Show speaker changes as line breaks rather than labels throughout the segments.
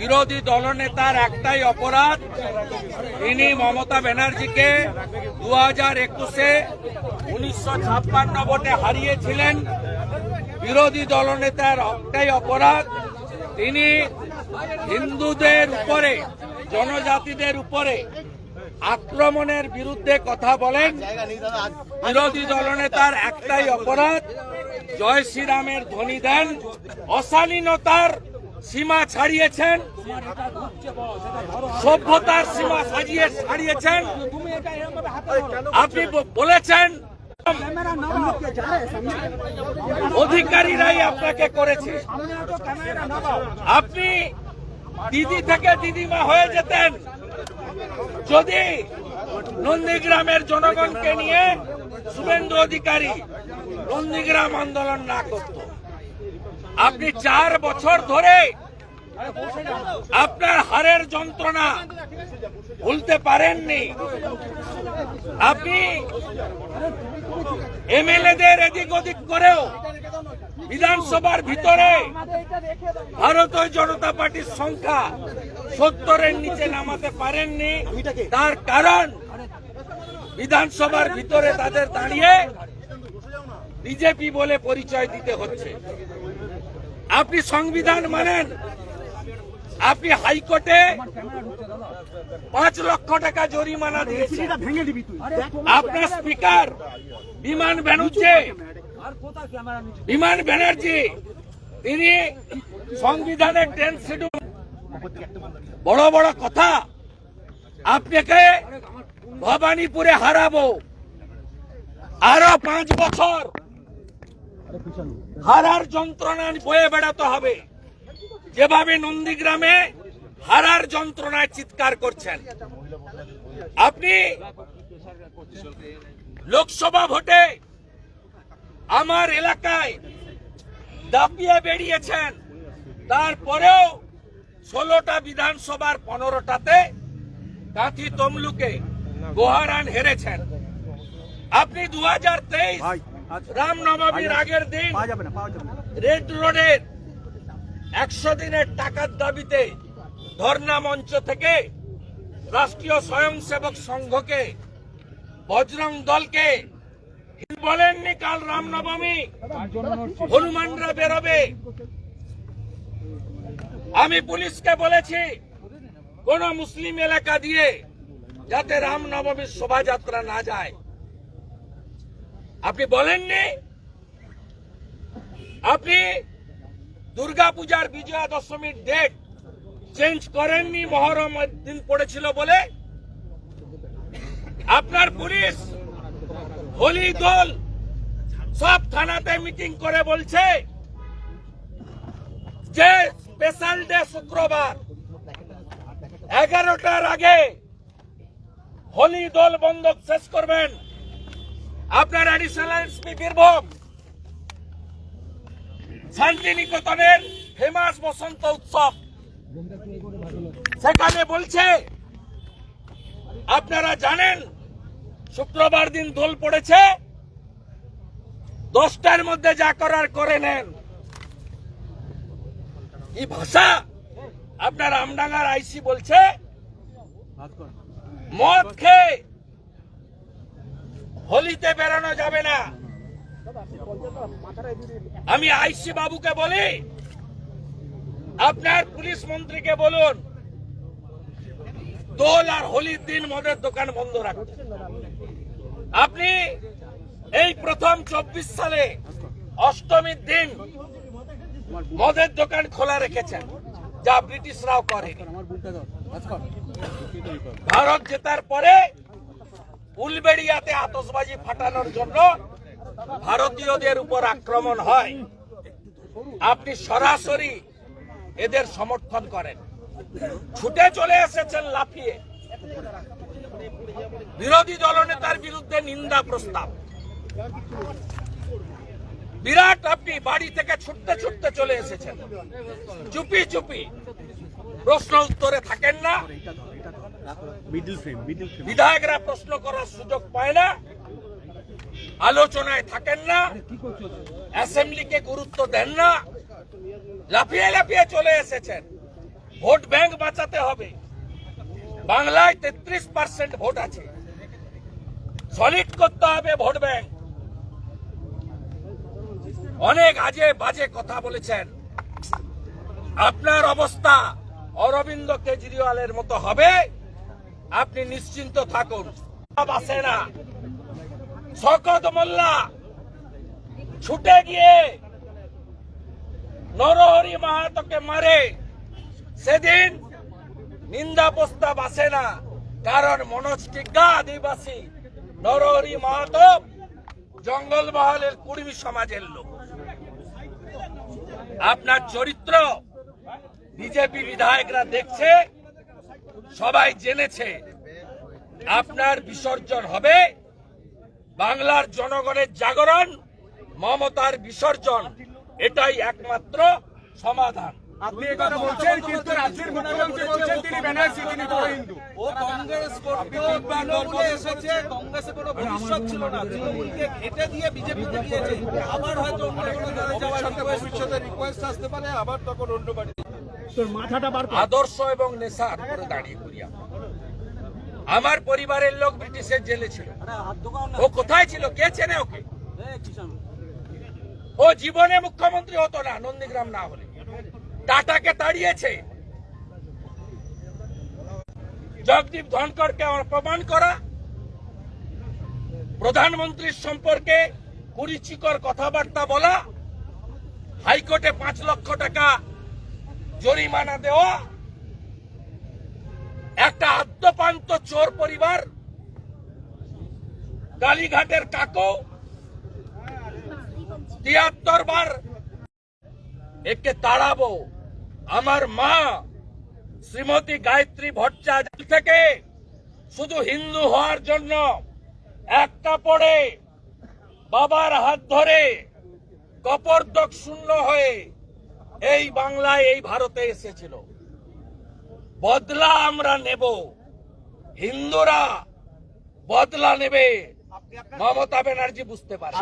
বিরোধী দলনেতার একটাই অপরাধ তিনি মমতা ব্যানার্জিকে দু হাজার একুশে উনিশশো ছাপ্পান্ন ভোটে হারিয়েছিলেন। বিরোধী দলনেতার একটাই অপরাধ, তিনি হিন্দুদের উপরে, জনজাতিদের উপরে আক্রমণের বিরুদ্ধে কথা বলেন। বিরোধী দলনেতার একটাই অপরাধ, জয় শ্রীরামের ধ্বনি দেন। অশালীনতার সীমা ছাড়িয়েছেন। সভ্যতার সীমা সাজিয়ে ছাড়িয়েছেন। আপনি বলেছেন, অধিকারীরাই আপনাকে করেছে। আপনি দিদি থেকে দিদিমা হয়ে যেতেন। যদি নন্দীগ্রামের জনগণকে নিয়ে শুভেন্দু অধিকারী নন্দীগ্রাম আন্দোলন না করত। আপনি চার বছর ধরে আপনার হারের যন্ত্রণা ভুলতে পারেননি। আপনি এমএলএদের এদিক ওদিক করেও বিধানসভার ভিতরে ভারতীয় জনতা পার্টির সংখ্যা সত্তরের নিচে নামাতে পারেননি। তার কারণ বিধানসভার ভিতরে তাদের দাঁড়িয়ে বিজেপি বলে পরিচয় দিতে হচ্ছে। আপনি সংবিধান মানেন। আপনি হাইকোর্টে পাঁচ লক্ষ টাকা জরিমানা দিয়েছেন। আপনার স্পিকার বিমান ব্যানার্জি। বিমান ব্যানার্জি। তিনি সংবিধানের টেন শিডিউল বড় বড় কথা। আপনাকে ভবানীপুরে হারাবো। আরও পাঁচ বছর। হারার যন্ত্রণা বয়ে বেড়াতে হবে। যেভাবে নন্দীগ্রামে হারার যন্ত্রণায় চিৎকার করছেন। আপনি লোকসভা ভোটে আমার এলাকায় দাপিয়ে বেরিয়েছেন। তারপরেও ষোলোটা বিধানসভার পনেরোটাতে কাঁথি তমলুকে গোহারান হেরেছেন। আপনি দু হাজার তেইশ রামনবমীর আগের দিন রেড রোডের একশো দিনের টাকার দাবিতে ধর্ণা মঞ্চ থেকে রাষ্ট্রীয় স্বয়ংসেবক সংঘকে বজরং দলকে বলেননি কাল রামনবমী হনুমানরা বেরোবে। আমি পুলিশকে বলেছি কোন মুসলিম এলাকা দিয়ে যাতে রামনবমীর শোভাযাত্রা না যায়। আপনি বলেননি? আপনি দুর্গাপূজার বিজয়া দশমীর ডেট চেঞ্জ করেননি, মহরম দিন পড়েছিল বলে? আপনার পুলিশ, হোলি দল সব থানাতে মিটিং করে বলছে যে স্পেশাল ডে শুক্রবার। এগারোটার আগে হোলি দল বন্ধক শেষ করবেন। আপনার অ্যাডিশনাল এসপি বীরভূম। শান্তিনিকেতনের ফেমাস বসন্ত উৎসব। সেখানে বলছে আপনারা জানেন শুক্রবার দিন দোল পড়েছে। দশটার মধ্যে যা করার করে নেন। এই ভাষা? আপনার আমডাঙ্গার আইসি বলছে মদ খেয়ে হোলিতে বেরানো যাবে না। আমি আইসি বাবুকে বলি, আপনার পুলিশ মন্ত্রীকে বলুন, দোল আর হোলির দিন মদের দোকান বন্ধ রাখুন। আপনি এই প্রথম চব্বিশ সালে অষ্টমীর দিন মদের দোকান খোলা রেখেছেন, যা ব্রিটিশরাও করে ভারত জেতার পরে উলবেড়িয়াতে আতসবাজি ফাটানোর জন্য ভারতীয়দের উপর আক্রমণ হয়। আপনি সরাসরি এদের সমর্থন করেন। ছুটে চলে এসেছেন লাফিয়ে। বিরোধী দলনেতার বিরুদ্ধে নিন্দা প্রস্তাব। বিরাট আপনি বাড়ি থেকে ছুটতে ছুটতে চলে এসেছেন। চুপি চুপি। প্রশ্ন উত্তরে থাকেন না। বিধায়করা প্রশ্ন করার সুযোগ পায় না আলোচনায় থাকেন না অ্যাসেম্বলিকে গুরুত্ব দেন না লাফিয়ে লাফিয়ে চলে এসেছেন। ভোট ব্যাংক বাঁচাতে হবে। বাংলায় তেত্রিশ পার্সেন্ট ভোট আছে। সলিড করতে হবে ভোট ব্যাংক। অনেক আজে বাজে কথা বলেছেন। আপনার অবস্থা অরবিন্দ কেজরিওয়ালের মতো হবে। আপনি নিশ্চিন্ত থাকুন। বাসে না। শকত মোল্লা ছুটে গিয়ে নরহরি মাহাতোকে মারে। সেদিন নিন্দা প্রস্তাব আসে না। কারণ মনোজ টিগ্গা আদিবাসী। নরহরি মাহাতো জঙ্গলমহলের কুড়মি সমাজের লোক। আপনার চরিত্র বিজেপি বিধায়করা দেখছে। সবাই জেনেছে আপনার বিসর্জন হবে বাংলার জনগণের জাগরণ মমতার বিসর্জন এটাই একমাত্র সমাধান।
আপনি কথা বলছেন কিন্তু রাজ্যের মুখ্যমন্ত্রী বলছেন তিনি ব্যানার্জি তিনি বড় হিন্দু।
ও কংগ্রেস করতো তৃণমূলে এসেছে কংগ্রেসে কোনো ভবিষ্যৎ ছিল না তৃণমূলকে ঘেটে দিয়ে বিজেপিতে গিয়েছে আবার হয়তো অন্য কোনো দলে যাওয়ার ভবিষ্যতে রিকোয়েস্ট আসতে পারে আবার তখন অন্য বাড়ি
তোর মাথাটা বার
আদর্শ এবং নেশার উপরে দাঁড়িয়ে করি আমার। পরিবারের লোক ব্রিটিশের জেলে ছিল। ও কোথায় ছিল? কে চেনে ওকে? ও জীবনে মুখ্যমন্ত্রী হতো না নন্দীগ্রাম না হলে। টাটাকে তাড়িয়েছে। জগদীপ ধনকরকে অপমান করা। প্রধানমন্ত্রীর সম্পর্কে কুরুচিকর কথাবার্তা বলা। হাইকোর্টে পাঁচ লক্ষ টাকা জরিমানা দেওয়া, একটা আদ্যপান্ত চোর পরিবার কালীঘাটের কাকু, তিয়াত্তর বার একে তাড়াবো। আমার মা, শ্রীমতী গায়ত্রী ভট্টাচার্য থেকে শুধু হিন্দু হওয়ার জন্য একটা পড়ে, বাবার হাত ধরে কপর্দক শূন্য হয়ে এই বাংলায় এই ভারতে এসেছিল। বদলা আমরা নেব। হিন্দুরা বদলা নেবে। মমতা ব্যানার্জি বুঝতে পারে।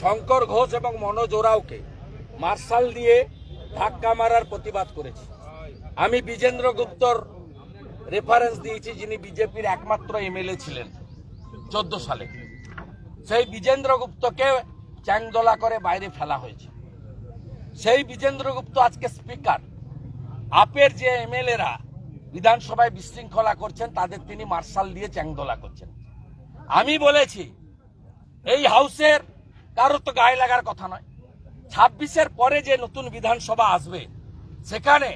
শঙ্কর ঘোষ এবং মনোজ ওরাওকে মার্শাল দিয়ে ধাক্কা মারার প্রতিবাদ করেছি। আমি বিজেন্দ্র গুপ্তর রেফারেন্স দিয়েছি, যিনি বিজেপির একমাত্র এমএলএ ছিলেন চোদ্দ সালে। সেই বিজেন্দ্র গুপ্তকে চ্যাংদোলা করে বাইরে ফেলা হয়েছে। সেই বিজেন্দ্র গুপ্ত আজকে স্পিকার আপের যে এমএলএরা বিধানসভায় বিশৃঙ্খলা করছেন, তাদের তিনি মার্শাল দিয়ে চ্যাংদোলা করছেন। আমি বলেছি, এই হাউসের কারও তো গায়ে লাগার কথা নয়। ছাব্বিশের পরে যে নতুন বিধানসভা আসবে, সেখানে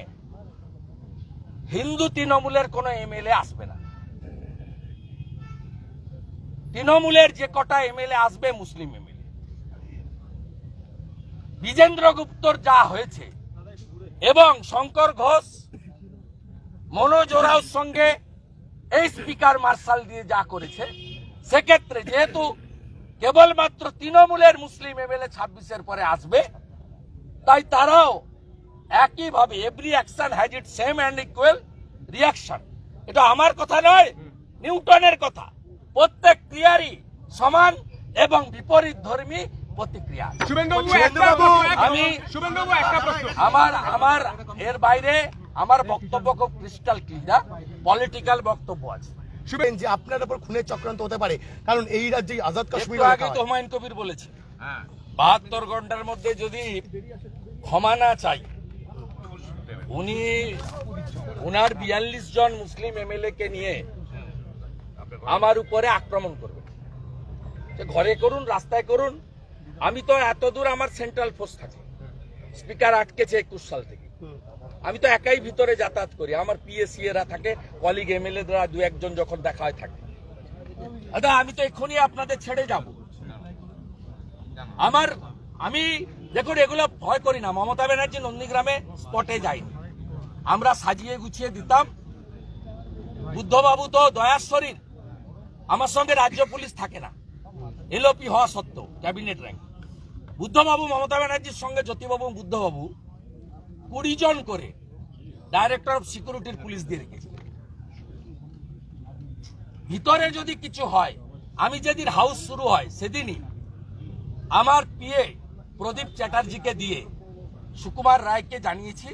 হিন্দু তৃণমূলের কোনো এমএলএ আসবে না। তৃণমূলের যে কটা এমএলএ আসবে, মুসলিম বিজেন্দ্র গুপ্তর যা হয়েছে এবং শঙ্কর ঘোষ, মনোজ ওরাওর সঙ্গে এই স্পিকার মার্শাল দিয়ে যা করেছে, সেক্ষেত্রে যেহেতু কেবলমাত্র তৃণমূলের মুসলিম এমএলএ ছাব্বিশের পরে আসবে, তাই তারাও একইভাবে every action has it same and equal reaction এটা আমার কথা নয়, নিউটনের কথা। প্রত্যেক ক্রিয়ারই সমান এবং বিপরীত ধর্মী প্রতিক্রিয়া। আমি আমার আমার এর বাইরে আমার বক্তব্য খুব ক্রিস্টাল ক্লিয়ার পলিটিক্যাল বক্তব্য আছে।
শুভেন যে আপনার উপর খুনের চক্রান্ত হতে পারে কারণ এই রাজ্যে আজাদ কাশ্মীর
আগে তো হুমায়ুন কবির বলেছে বাহাত্তর ঘণ্টার মধ্যে যদি ক্ষমা না চাই উনি উনার বিয়াল্লিশ জন মুসলিম এমএলএ কে নিয়ে আমার উপরে আক্রমণ করবে ঘরে করুন রাস্তায় করুন আমি তো এত দূর আমার সেন্ট্রাল ফোর্স থাকে। স্পিকার আটকেছে একুশ সাল থেকে। আমি তো একাই ভিতরে যাতায়াত করি। আমার পিএসসি এরা থাকে কলিগ এমএলএ দ্বারা দু একজন যখন দেখা হয় থাকে। দাদা, আমি তো এক্ষুনি আপনাদের ছেড়ে যাব। আমার, আমি দেখুন, এগুলো ভয় করি না। মমতা ব্যানার্জি নন্দীগ্রামে স্পটে যাইনি আমরা সাজিয়ে গুছিয়ে দিতাম। বুদ্ধবাবু তো দয়ার শরীর। আমার সঙ্গে রাজ্য পুলিশ থাকে না। এলওপি হওয়া সত্ত্বেও, ক্যাবিনেট র্যাঙ্ক বুদ্ধবাবু মমতা ব্যানার্জির সঙ্গে জ্যোতিবাবু বুদ্ধবাবু কুড়ি জন করে ডাইরেক্টর অফ সিকিউরিটির পুলিশ দিয়ে রেখেছে। ভিতরে যদি কিছু হয়, আমি যেদিন হাউস শুরু হয়, সেদিনই আমার পিএ প্রদীপ চ্যাটার্জিকে দিয়ে সুকুমার রায়কে জানিয়েছি,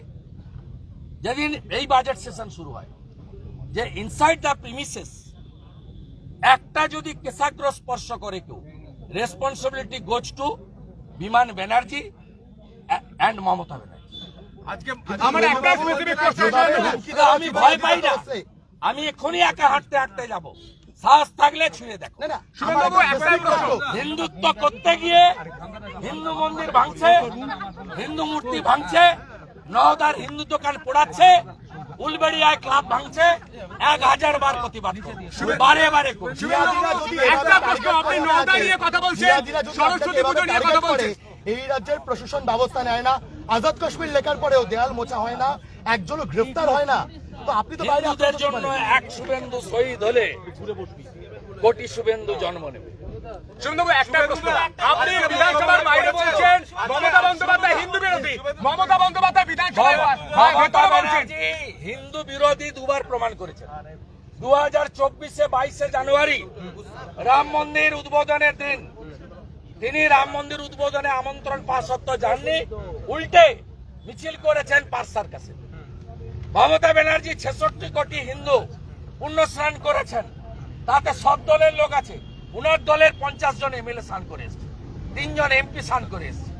যেদিন এই বাজেট সেশন শুরু হয়, যে ইনসাইড দ্য প্রিমিসেস একটা যদি কেশাগ্র স্পর্শ করে কেউ রেসপন্সিবিলিটি গোজ টু বিমান ব্যানার্জি অ্যান্ড মমতা ব্যানার্জি।
আমার একটা
আমি ভয় পাই না। আমি এক্ষুনি একা হাঁটতে হাঁটতে যাব। সাহস থাকলে ছুঁয়ে দেখো। হিন্দুত্ব করতে গিয়ে হিন্দু মন্দির ভাঙছে হিন্দু মূর্তি ভাঙছে নওদার হিন্দু দোকান পোড়াচ্ছে উলবেড়িয়ায় ক্লাব ভাঙছে এক হাজার বার প্রতিবাদ বারে বারে
একটা প্রশ্ন, আপনি নওদা নিয়ে কথা বলছেন, সরস্বতী পুজো নিয়ে কথা বলছেন।
এই রাজ্যের প্রশাসন ব্যবস্থা নেয় না। আজাদ কাশ্মীর লেখার পরেও দেয়াল মোছা হয় না। একজনও গ্রেফতার হয় না। তো আপনি তো বাইরে
হিন্দুদের জন্য এক শুভেন্দু শহীদ হলে কোটি শুভেন্দু জন্ম নেবে।
একটা প্রশ্ন। আপনি বিধানসভার বাইরে বলছেন মমতা বন্দ্যোপাধ্যায় হিন্দু বিরোধী। মমতা বন্দ্যোপাধ্যায় বিধানসভায়
হিন্দু বিরোধী দুবার প্রমাণ করেছেন। দু হাজার চব্বিশে বাইশে জানুয়ারি রাম মন্দির উদ্বোধনের দিন। তিনি রাম মন্দির উদ্বোধনে আমন্ত্রণ পাওয়া সত্ত্বেও যাননি। উল্টে মিছিল করেছেন পার্সার কাছে। মমতা ব্যানার্জি ছেষট্টি কোটি হিন্দু পুণ্যস্নান করেছেন। তাতে সব দলের লোক আছে। উনার দলের পঞ্চাশ জন এমএলএ স্নান করে এসছে। তিনজন এমপি স্নান করে এসছে।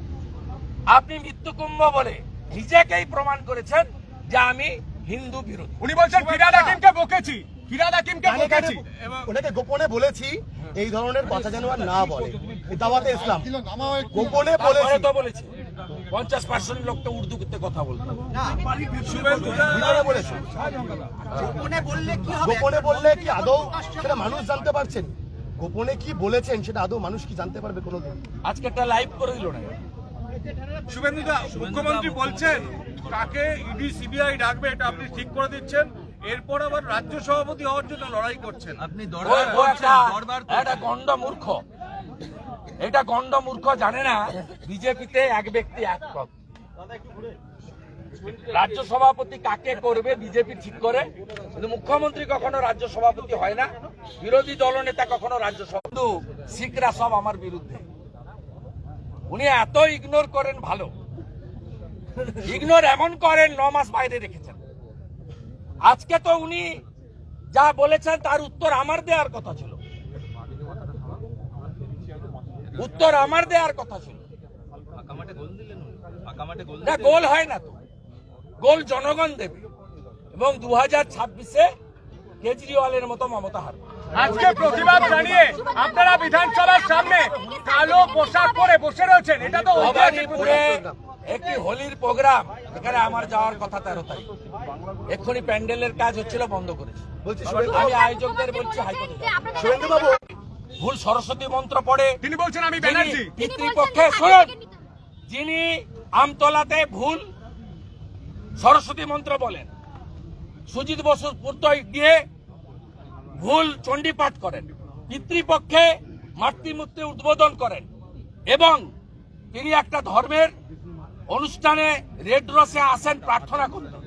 আপনি মৃত্যুকুম্ভ বলে নিজেকেই প্রমাণ করেছেন যে আমি হিন্দু বিরোধী।
উনি বলছেন ফিরাদ হাকিমকে বকেছি। ফিরাদ হাকিমকে
কানে
বকেছি।
ওনাকে গোপনে বলেছি এই ধরনের কথা যেন আর না বলে। দাওয়াতে ইসলাম। গোপনে বলেছি।
তো বলেছি। পঞ্চাশ পার্সেন্ট লোক তো উর্দুতে কথা বলতো।
ভিতরে গোপনে বললে কি আদৌ সেটা মানুষ জানতে পারছেন? গোপনে কি বলেছেন সেটা আদৌ মানুষ কি জানতে পারবে কোনোদিন?
আজকে একটা লাইভ করে দিল না।
শুভেন্দুদা মুখ্যমন্ত্রী বলছেন কাকে ইডি সিবিআই ডাকবে এটা আপনি ঠিক করে দিচ্ছেন। এরপর আবার রাজ্য সভাপতি হওয়ার জন্য লড়াই করছেন। আপনি
একটা গন্ড মূর্খ। এটা গন্ড মূর্খ জানে না বিজেপিতে এক ব্যক্তি এক পদ। রাজ্য সভাপতি কাকে করবে বিজেপি ঠিক করে। কিন্তু মুখ্যমন্ত্রী কখনো রাজ্য সভাপতি হয় না বিরোধী দলনেতা কখনো রাজ্য সভাপতি শিখরা সব আমার বিরুদ্ধে। উনি এত ইগনোর করেন ভালো। ইগনোর এমন করেন, ন মাস বাইরে রেখেছেন। আজকে তো উনি যা বলেছেন, তার উত্তর আমার দেওয়ার কথা ছিল। উত্তর আমার দেওয়ার কথা ছিল। গোল হয় না তো। গোল জনগণ দেবে। এবং দু হাজার ছাব্বিশে কেজরিওয়ালের মতো মমতা হারবে।
আজকে প্রতিবাদ জানিয়ে আপনারা বিধানসভার সামনে কালো পোশাক পরে বসে রয়েছেন এটা তো
ভবানীপুরে একটি হোলির প্রোগ্রাম এখানে আমার যাওয়ার কথা তেরো তারিখ। এক্ষুনি প্যান্ডেলের কাজ হচ্ছিল বন্ধ করেছে। আমি আয়োজকদের বলছি হাইকোর্টে ভুল সরস্বতী মন্ত্র পড়ে
তিনি বলছেন আমি
যিনি
ব্যানার্জি।
পিতৃপক্ষে শুনুন। যিনি আমতলাতে ভুল সরস্বতী মন্ত্র বলেন সুজিত বসুর পুত্র গিয়ে ভুল চণ্ডীপাঠ করেন। পিতৃপক্ষে মাতৃমূর্তি উদ্বোধন করেন এবং তিনি একটা ধর্মের অনুষ্ঠানে রেড রসে আসেন প্রার্থনা করতে।